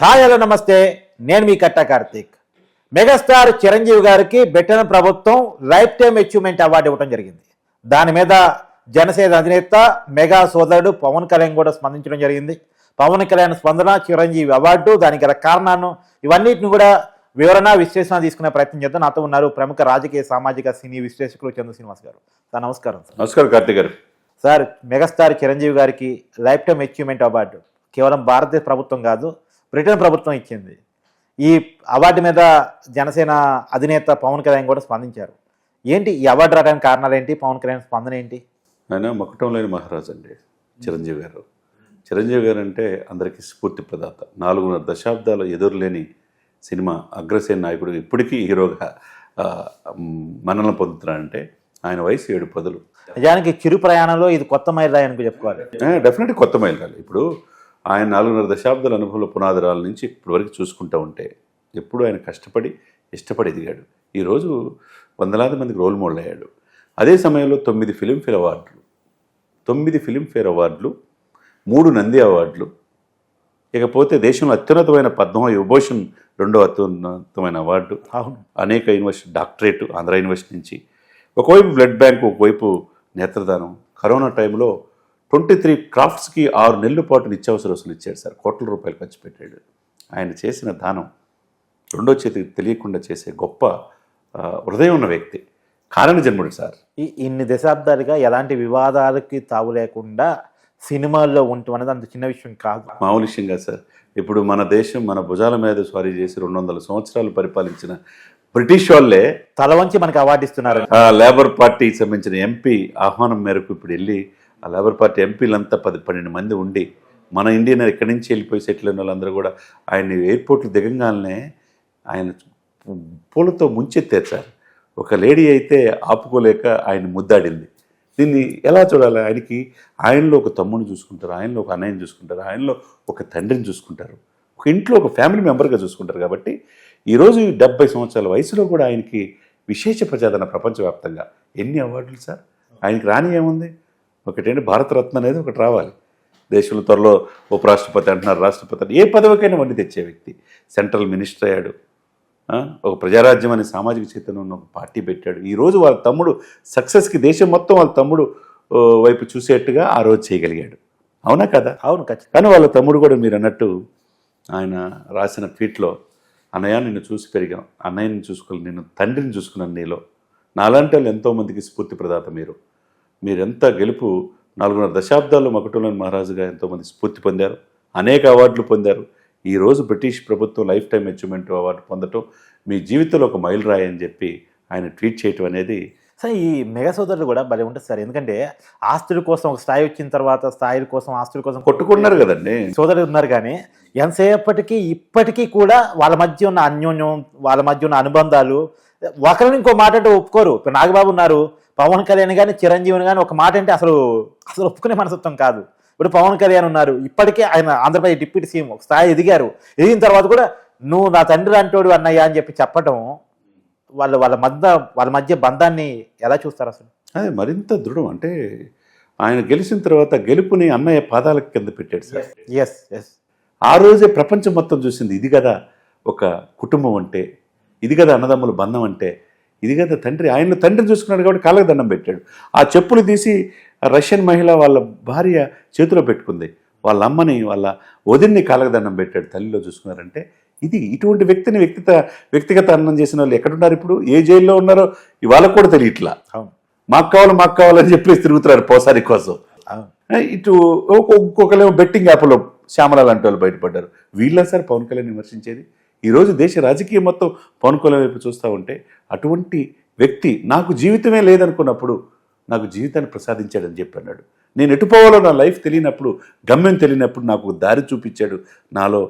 Hi hello నమస్తే. నేను మీ కట్ట కార్తీక్. మెగాస్టార్ చిరంజీవి గారికి బెట్టన ప్రభుత్వం లైఫ్ టైం అచీవ్మెంట్ అవార్డు ఇవ్వడం జరిగింది. దాని మీద జనసేన అధినేత మెగా సోదరుడు పవన్ కళ్యాణ్ కూడా స్పందించడం జరిగింది. పవన్ కళ్యాణ్ స్పందన చిరంజీవి అవార్డు దానికి గల కారణాలను ఇవన్నిటిని కూడా వివరణ విశ్లేషణ తీసుకునే ప్రయత్నం చేద్దాం. నాతో ఉన్నారు ప్రముఖ రాజకీయ సామాజిక సినీ విశ్లేషకులు చంద్ర శ్రీనివాస్ గారు. సార్ నమస్కారం సార్. నమస్కారం కార్తీక్ గారు. సార్ మెగాస్టార్ చిరంజీవి గారికి లైఫ్ టైం అచీవ్మెంట్ అవార్డు కేవలం భారతదేశ ప్రభుత్వం కాదు బ్రిటన్ ప్రభుత్వం ఇచ్చింది. ఈ అవార్డు మీద జనసేన అధినేత పవన్ కళ్యాణ్ కూడా స్పందించారు. ఏంటి ఈ అవార్డు రావడానికి కారణాలు ఏంటి పవన్ కళ్యాణ్ స్పందన ఏంటి? ఆయన మకుటం లేని మహారాజ్ అండి చిరంజీవి గారు. చిరంజీవి గారు అంటే అందరికీ స్ఫూర్తి ప్రదాత. నాలుగున్నర దశాబ్దాలు ఎదురులేని సినిమా అగ్రసేన నాయకుడు ఇప్పటికీ హీరోగా మన్నన పొందుతున్నారంటే ఆయన వయసు ఏడు పదులు. నిజానికి చిరు ప్రయాణంలో ఇది కొత్త మైలురాయి అని చెప్పుకోవాలి. డెఫినెట్గా కొత్త మైలురాలు ఇప్పుడు ఆయన నాలుగున్నర దశాబ్దాల అనుభవంలో పునాదిరాల నుంచి ఇప్పటి వరకు చూసుకుంటూ ఉంటే ఎప్పుడు ఆయన కష్టపడి ఇష్టపడి ఎదిగాడు. ఈరోజు వందలాది మందికి రోల్ మోడల్ అయ్యాడు. అదే సమయంలో తొమ్మిది ఫిలింఫేర్ అవార్డులు తొమ్మిది ఫిలింఫేర్ అవార్డులు మూడు నంది అవార్డులు ఇకపోతే దేశంలో అత్యున్నతమైన పద్మ విభూషణ్ రెండో అత్యున్నతమైన అవార్డు అనేక యూనివర్సిటీ డాక్టరేట్ ఆంధ్ర యూనివర్సిటీ నుంచి. ఒకవైపు బ్లడ్ బ్యాంక్ ఒకవైపు నేత్రదానం. కరోనా టైంలో ట్వంటీ త్రీ క్రాఫ్ట్స్కి ఆరు నెలల పాటు నిత్యావసర వసూలు ఇచ్చాడు సార్. కోట్ల రూపాయలు ఖర్చు పెట్టాడు. ఆయన చేసిన దానం రెండో చేతికి తెలియకుండా చేసే గొప్ప హృదయం ఉన్న వ్యక్తి. కారణ జన్ముడు సార్. ఈ ఇన్ని దశాబ్దాలుగా ఎలాంటి వివాదాలకి తావు లేకుండా సినిమాల్లో ఉండటం అనేది అంత చిన్న విషయం కాదు. మామూలు విషయం కాదు సార్. ఇప్పుడు మన దేశం మన భుజాల మీద స్వారీ చేసి రెండు వందల సంవత్సరాలు పరిపాలించిన బ్రిటిష్ వాళ్ళే తల వంచి మనకి అవార్డు ఇస్తున్నారు. లేబర్ పార్టీకి సంబంధించిన ఎంపీ ఆహ్వానం మేరకు ఇప్పుడు వెళ్ళి ఆ లేబర్ పార్టీ ఎంపీలంతా పది పన్నెండు మంది ఉండి మన ఇండియన్ ఇక్కడి నుంచి వెళ్ళిపోయి సెటిల్ అయిన వాళ్ళందరూ కూడా ఆయన ఎయిర్పోర్ట్లు దిగంగానే ఆయన పూలతో ముంచెత్తారు సార్. ఒక లేడీ అయితే ఆపుకోలేక ఆయన ముద్దాడింది. దీన్ని ఎలా చూడాలి? ఆయనకి ఆయనలో ఒక తమ్ముని చూసుకుంటారు ఆయనలో ఒక అన్నయ్యని చూసుకుంటారు ఆయనలో ఒక తండ్రిని చూసుకుంటారు. ఒక ఇంట్లో ఒక ఫ్యామిలీ మెంబర్గా చూసుకుంటారు కాబట్టి ఈరోజు డెబ్బై సంవత్సరాల వయసులో కూడా ఆయనకి విశేష ప్రజాదరణ ప్రపంచవ్యాప్తంగా. ఎన్ని అవార్డులు సార్? ఆయనకి రాని ఏముంది? ఒకటేంటి? భారతరత్న అనేది ఒకటి రావాలి. దేశంలో త్వరలో ఉపరాష్ట్రపతి అంటున్నారు రాష్ట్రపతి. ఏ పదవికైనా వండి తెచ్చే వ్యక్తి. సెంట్రల్ మినిస్టర్ అయ్యాడు. ఒక ప్రజారాజ్యం అనే సామాజిక చైతన్యం ఉన్న ఒక పార్టీ పెట్టాడు. ఈరోజు వాళ్ళ తమ్ముడు సక్సెస్కి దేశం మొత్తం వాళ్ళ తమ్ముడు వైపు చూసేట్టుగా ఆ రోజు చేయగలిగాడు. అవునా కదా? అవును కానీ వాళ్ళ తమ్ముడు కూడా మీరు అన్నట్టు ఆయన రాసిన ట్వీట్లో అన్నయ్య నిన్ను చూసి పెరిగాం. అన్నయ్యని చూసుకోవాలి నేను తండ్రిని చూసుకున్నాను నీలో. నాలాంటి వాళ్ళు ఎంతోమందికి స్ఫూర్తి ప్రదాత మీరు. మీరెంత గెలుపు నాలుగున్నర దశాబ్దాల్లో మకుటంలోని మహారాజుగా ఎంతోమంది స్ఫూర్తి పొందారు అనేక అవార్డులు పొందారు. ఈ రోజు బ్రిటిష్ ప్రభుత్వం లైఫ్ టైం అచీవ్మెంట్ అవార్డు పొందటం మీ జీవితంలో ఒక మైల్ రాయి అని చెప్పి ఆయన ట్వీట్ చేయటం అనేది సార్ ఈ మెగా సోదరులు కూడా భలే ఉంటుంది సార్. ఎందుకంటే ఆస్తుల కోసం ఒక స్థాయి వచ్చిన తర్వాత స్థాయిల కోసం ఆస్తుల కోసం కొట్టుకున్నారు కదండి. సోదరులు ఉన్నారు కానీ ఎంతసేపటికి ఇప్పటికీ కూడా వాళ్ళ మధ్య ఉన్న అన్యోన్యం వాళ్ళ మధ్య ఉన్న అనుబంధాలు ఒకరిని ఇంకో మాట అంటే ఒప్పుకోరు. ఇప్పుడు నాగబాబు ఉన్నారు పవన్ కళ్యాణ్ కానీ చిరంజీవిని కానీ ఒక మాట అంటే అసలు అసలు ఒప్పుకునే మనస్తత్వం కాదు. ఇప్పుడు పవన్ కళ్యాణ్ ఉన్నారు. ఇప్పటికే ఆయన ఆంధ్రప్రదేశ్ డిప్యూటీ సీఎం ఒక స్థాయి ఎదిగారు. ఎదిగిన తర్వాత కూడా నువ్వు నా తండ్రి అంటోడు అన్నయ్య అని చెప్పి చెప్పటం వాళ్ళ వాళ్ళ మధ్య వాళ్ళ మధ్య బంధాన్ని ఎలా చూస్తారు అసలు? అదే మరింత దృఢం. అంటే ఆయన గెలిచిన తర్వాత గెలుపుని అన్నయ్య పాదాల కింద పెట్టాడు సార్. ఎస్ ఎస్ ఆ రోజే ప్రపంచం మొత్తం చూసింది. ఇది కదా ఒక కుటుంబం అంటే ఇది కదా అన్నదమ్ముల బంధం అంటే ఇది కదా తండ్రి. ఆయన తండ్రిని చూసుకున్నాడు కాబట్టి కాళ్ళకు దండం పెట్టాడు. ఆ చెప్పులు తీసి రష్యన్ మహిళ వాళ్ళ భార్య చేతిలో పెట్టుకుంది. వాళ్ళ అమ్మని వాళ్ళ వదిన్ని కాళ్ళకు దండం పెట్టాడు తల్లిలో చూసుకున్నారంటే ఇది ఇటువంటి వ్యక్తిని వ్యక్తిగత వ్యక్తిగత అన్నం చేసిన వాళ్ళు ఎక్కడున్నారు ఇప్పుడు? ఏ జైల్లో ఉన్నారో? ఇవాళ కూడా తెలియట్లా. మాకు కావాలి మాకు కావాలని చెప్పేసి తిరుగుతున్నారు పోసారి కోసం. ఇటు ఒక్కొక్కరేమో బెట్టింగ్ యాప్లో శ్యామల లాంటి వాళ్ళు బయటపడ్డారు. వీళ్ళ సార్? పవన్ కళ్యాణ్ విమర్శించేది? ఈరోజు దేశ రాజకీయం మొత్తం పవన్ కళ్యాణ్ వైపు చూస్తూ ఉంటే అటువంటి వ్యక్తి నాకు జీవితమే లేదనుకున్నప్పుడు నాకు జీవితాన్ని ప్రసాదించాడని చెప్పి అన్నాడు నేను ఎటు పోవాలో నా లైఫ్ తెలియనప్పుడు గమ్యం తెలియనప్పుడు నాకు దారి చూపించాడు. నాలో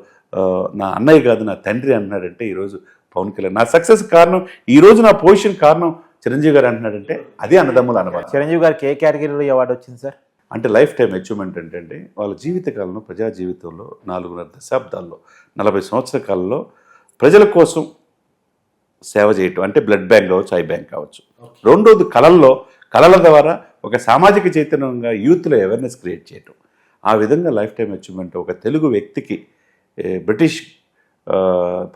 నా అన్నయ్య కాదు నా తండ్రి అన్నాడంటే ఈరోజు పవన్ కళ్యాణ్. నా సక్సెస్ కారణం ఈ రోజు నా పొజిషన్ కారణం చిరంజీవి గారు అంటున్నాడంటే అదే అన్నదమ్ముల అనుభవం చిరంజీవి గారికి ఏ కేటగిరీలో అవార్డు వచ్చింది సార్? అంటే లైఫ్ టైం అచీవ్మెంట్ ఏంటంటే వాళ్ళ జీవితకాలంలో ప్రజా జీవితంలో నాలుగున్నర దశాబ్దాల్లో నలభై సంవత్సరాల కాలంలో ప్రజల కోసం సేవ చేయటం అంటే బ్లడ్ బ్యాంక్ కావచ్చు ఐ బ్యాంక్ కావచ్చు. రెండోది కళల్లో కళల ద్వారా ఒక సామాజిక చైతన్యంగా యూత్లో అవేర్నెస్ క్రియేట్ చేయటం. ఆ విధంగా లైఫ్ టైం అచీవ్మెంట్ ఒక తెలుగు వ్యక్తికి బ్రిటిష్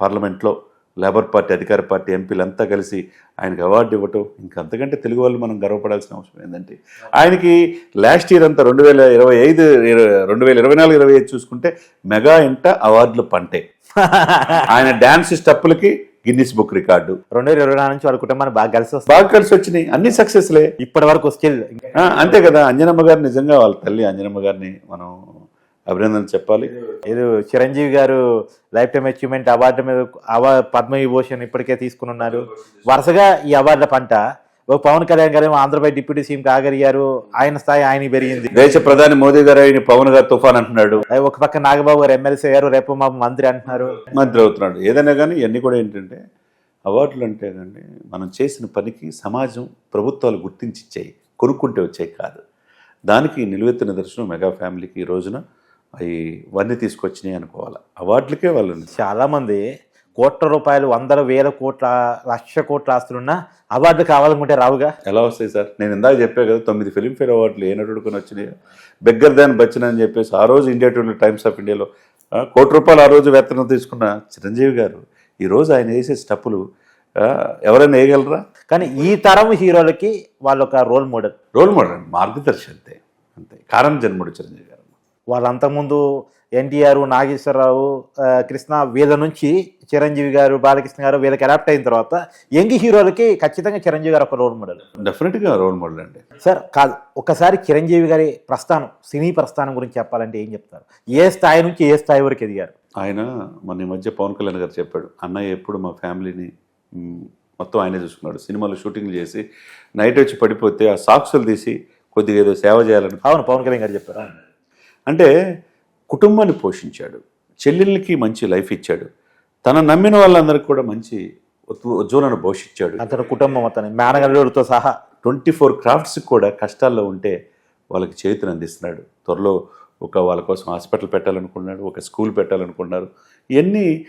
పార్లమెంట్లో లేబర్ పార్టీ అధికార పార్టీ ఎంపీలంతా కలిసి ఆయనకి అవార్డు ఇవ్వటం ఇంకా అంతకంటే తెలుగు వాళ్ళు మనం గర్వపడాల్సిన అవసరం ఏంటంటే ఆయనకి లాస్ట్ ఇయర్ అంతా రెండు వేల ఇరవై ఐదు రెండు వేల ఇరవై నాలుగు ఇరవై ఐదు చూసుకుంటే మెగా ఇంట అవార్డులు పంటే. ఆయన డ్యాన్స్ స్టెప్పులకి గిన్నిస్ బుక్ రికార్డు. రెండు వేల ఇరవై నాలుగు నుంచి వాళ్ళ కుటుంబాన్ని బాగా కలిసి వస్తుంది. బాగా కలిసి వచ్చినాయి అన్ని సక్సెస్లే. ఇప్పటి వరకు స్టిల్ ఆ, అంతే కదా అంజనమ్మ గారు నిజంగా వాళ్ళ తల్లి అంజనమ్మ గారిని మనం అభినందన చెప్పాలి. ఏదో Chiranjeevi garu life time achievement award మీద అవార్డు పద్మవిభూషణ్ ఇప్పటికే తీసుకుని ఉన్నారు. వరుసగా ఈ అవార్డుల పంట ఒక పవన్ కళ్యాణ్ గారు ఆంధ్రప్రదేశ్ డిప్యూటీ సీఎం కాగలిగారు. ఆయన స్థాయి ఆయన పెరిగింది. దేశ ప్రధాని మోదీ గారు ఆయన పవన్ గారు తుఫాన్ అంటున్నాడు. ఒక పక్క నాగబాబు గారు ఎమ్మెల్సీ గారు రేపు మా మంత్రి అంటున్నారు. మంత్రి అవుతున్నాడు. ఏదైనా కానీ ఇవన్నీ కూడా ఏంటంటే అవార్డులు అంటే కండి మనం చేసిన పనికి సమాజం ప్రభుత్వాలు గుర్తించి ఇచ్చాయి కొనుక్కుంటే వచ్చాయి కాదు. దానికి నిలువెత్తు నిదర్శనం మెగా ఫ్యామిలీకి ఈ రోజున. అవి ఇవన్నీ తీసుకొచ్చినాయి అనుకోవాలి. అవార్డులకే వాళ్ళు చాలా మంది కోట్ల రూపాయలు వందల వేల కోట్ల లక్ష కోట్ల ఆస్తులున్నా అవార్డు కావాలనుకుంటే రావుగా? ఎలా వస్తాయి సార్? నేను ఇందాక చెప్పా కదా తొమ్మిది ఫిలింఫేర్ అవార్డులు ఏ నటుడుకొని వచ్చినాయి. బెగ్గర్ దాన్ బచ్చన్ అని చెప్పేసి ఆ రోజు ఇండియా టుడే టైమ్స్ ఆఫ్ ఇండియాలో కోటి రూపాయలు ఆ రోజు వేతనం తీసుకున్న చిరంజీవి గారు ఈ రోజు ఆయన వేసే స్టెప్పులు ఎవరైనా వేయగలరా? కానీ ఈ తరం హీరోలకి వాళ్ళు ఒక రోల్ మోడల్. రోల్ మోడల్ మార్గదర్శి అంతే అంతే. కారణం జన్ముడు చిరంజీవి. వాళ్ళు అంతకుముందు ఎన్టీఆర్ నాగేశ్వరరావు కృష్ణ వీళ్ళ నుంచి చిరంజీవి గారు బాలకృష్ణ గారు వీళ్ళకి అడాప్ట్ అయిన తర్వాత యంగ్ హీరోలకి ఖచ్చితంగా చిరంజీవి గారు ఒక రోల్ మోడల్ డెఫినెట్గా రోల్ మోడల్ అండి. సార్ కాదు ఒకసారి చిరంజీవి గారి ప్రస్థానం సినీ ప్రస్థానం గురించి చెప్పాలంటే ఏం చెప్తారు? ఏ స్థాయి నుంచి ఏ స్థాయి వరకు ఎదిగారు? ఆయన మన ఈ మధ్య పవన్ కళ్యాణ్ గారు చెప్పాడు అన్నయ్య ఎప్పుడు మా ఫ్యామిలీని మొత్తం ఆయనే చూసుకున్నాడు. సినిమాలో షూటింగ్లు చేసి నైట్ వచ్చి పడిపోతే ఆ సాక్సులు తీసి కొద్దిగా ఏదో సేవ చేయాలని అవును పవన్ కళ్యాణ్ గారు చెప్పారు. అంటే కుటుంబాన్ని పోషించాడు. చెల్లెళ్ళకి మంచి లైఫ్ ఇచ్చాడు. తన నమ్మిన వాళ్ళందరికీ కూడా మంచి ఉజ్వ- ఉజ్వలను పోషించాడు. అతని కుటుంబం మొత్తాన్ని మేనగల్లుడితో సహా ట్వంటీ ఫోర్ క్రాఫ్ట్స్ కూడా కష్టాల్లో ఉంటే వాళ్ళకి చేతిని అందిస్తున్నాడు. త్వరలో ఒక వాళ్ళ కోసం హాస్పిటల్ పెట్టాలనుకున్నాడు ఒక స్కూల్ పెట్టాలనుకున్నారు. ఇవన్నీ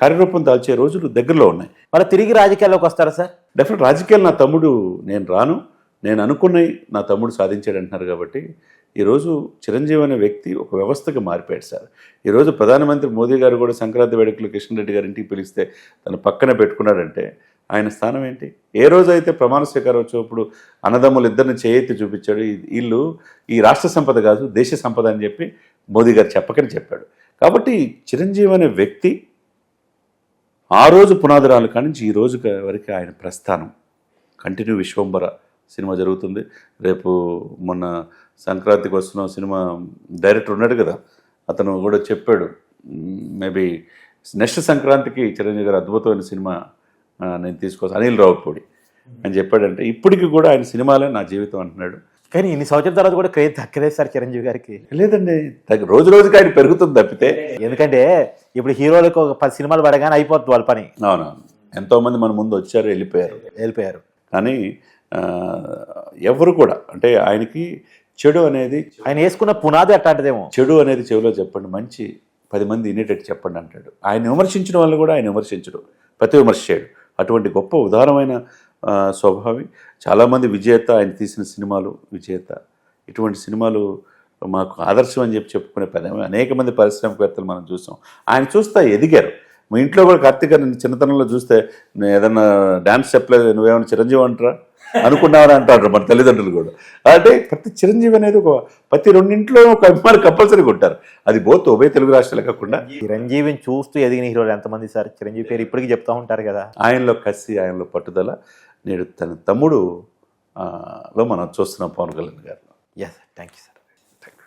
కార్యరూపం దాల్చే రోజులు దగ్గరలో ఉన్నాయి. మరి తిరిగి రాజకీయాల్లోకి వస్తారా సార్? డెఫినెట్ రాజకీయాలు నా తమ్ముడు నేను రాను. నేను అనుకున్నవి నా తమ్ముడు సాధించాడు అంటున్నారు కాబట్టి ఈరోజు చిరంజీవి అనే వ్యక్తి ఒక వ్యవస్థకు మారిపోయాడు సార్. ఈరోజు ప్రధానమంత్రి మోదీ గారు కూడా సంక్రాంతి వేడుకలు కిషన్ రెడ్డి గారి ఇంటికి పిలిస్తే తను పక్కన పెట్టుకున్నాడంటే ఆయన స్థానం ఏంటి? ఏ రోజు అయితే ప్రమాణ స్వీకారం వచ్చినప్పుడు అన్నదమ్ములు ఇద్దరిని చేయెత్తి చూపించాడు వీళ్ళు ఈ రాష్ట్ర సంపద కాదు దేశ సంపద అని చెప్పి మోదీ గారు చెప్పకని చెప్పాడు. కాబట్టి చిరంజీవి అనే వ్యక్తి ఆ రోజు పునాదురాలు కానించి ఈ రోజు వరకు ఆయన ప్రస్థానం. కంటిన్యూ విశ్వంబర సినిమా జరుగుతుంది. రేపు మొన్న సంక్రాంతికి వస్తున్న సినిమా డైరెక్టర్ ఉన్నాడు కదా అతను కూడా చెప్పాడు మేబీ నెక్స్ట్ సంక్రాంతికి చిరంజీవి గారు అద్భుతమైన సినిమా నేను తీసుకొస్తాను అనిల్ రావుపూడి అని చెప్పాడంటే ఇప్పటికి కూడా ఆయన సినిమాలే నా జీవితం అంటున్నాడు. కానీ ఇన్ని సంవత్సరాల తర్వాత కూడా క్రేజ్ తగ్గలేదు సార్ చిరంజీవి గారికి. లేదండి రోజు రోజుకి ఆయన పెరుగుతుంది తప్పితే. ఎందుకంటే ఇప్పుడు హీరోలకు ఒక పది సినిమాలు పడగానే అయిపోతుంది వాళ్ళ పని. అవునవును. ఎంతోమంది మన ముందు వచ్చారు వెళ్ళిపోయారు. వెళ్ళిపోయారు. కానీ ఎవరు కూడా అంటే ఆయనకి చెడు అనేది ఆయన వేసుకున్న పునాది అట్లాంటిదేమో. చెడు అనేది చెవిలో చెప్పండి మంచి పది మంది వినేటట్టు చెప్పండి అంటాడు. ఆయన విమర్శించిన వాళ్ళు కూడా ఆయన విమర్శించడు ప్రతి విమర్శ చేయడు అటువంటి గొప్ప ఉదారమైన స్వభావి చాలామంది విజేత ఆయన తీసిన సినిమాలు విజేత. ఇటువంటి సినిమాలు మాకు ఆదర్శం అని చెప్పి చెప్పుకునే పని అనేక మంది పారిశ్రామికవేత్తలు మనం చూసాం. ఆయన చూస్తే ఎదిగారు. మీ ఇంట్లో కూడా కార్తీక్ చిన్నతనంలో చూస్తే నేను ఏదన్నా డ్యాన్స్ చెప్పలేదు నువ్వేమైనా చిరంజీవి అంటారా? అనుకున్నావని అంటారు మన తల్లిదండ్రులు కూడా. అంటే ప్రతి చిరంజీవి అనేది ఒక ప్రతి రెండింట్లో ఒక అభిమాని కంపల్సరీగా ఉంటారు అది బోత్ ఉభయ తెలుగు రాష్ట్రాలే కాకుండా చిరంజీవిని చూస్తూ ఎదిగిన హీరోలు ఎంతమంది సార్? చిరంజీవి పేరు ఇప్పటికీ చెప్తా ఉంటారు కదా. ఆయనలో కసి ఆయనలో పట్టుదల. నేడు తన తమ్ముడు లో మనం చూస్తున్నాం పవన్ కళ్యాణ్ గారు ఎస్ థ్యాంక్ యూ సార్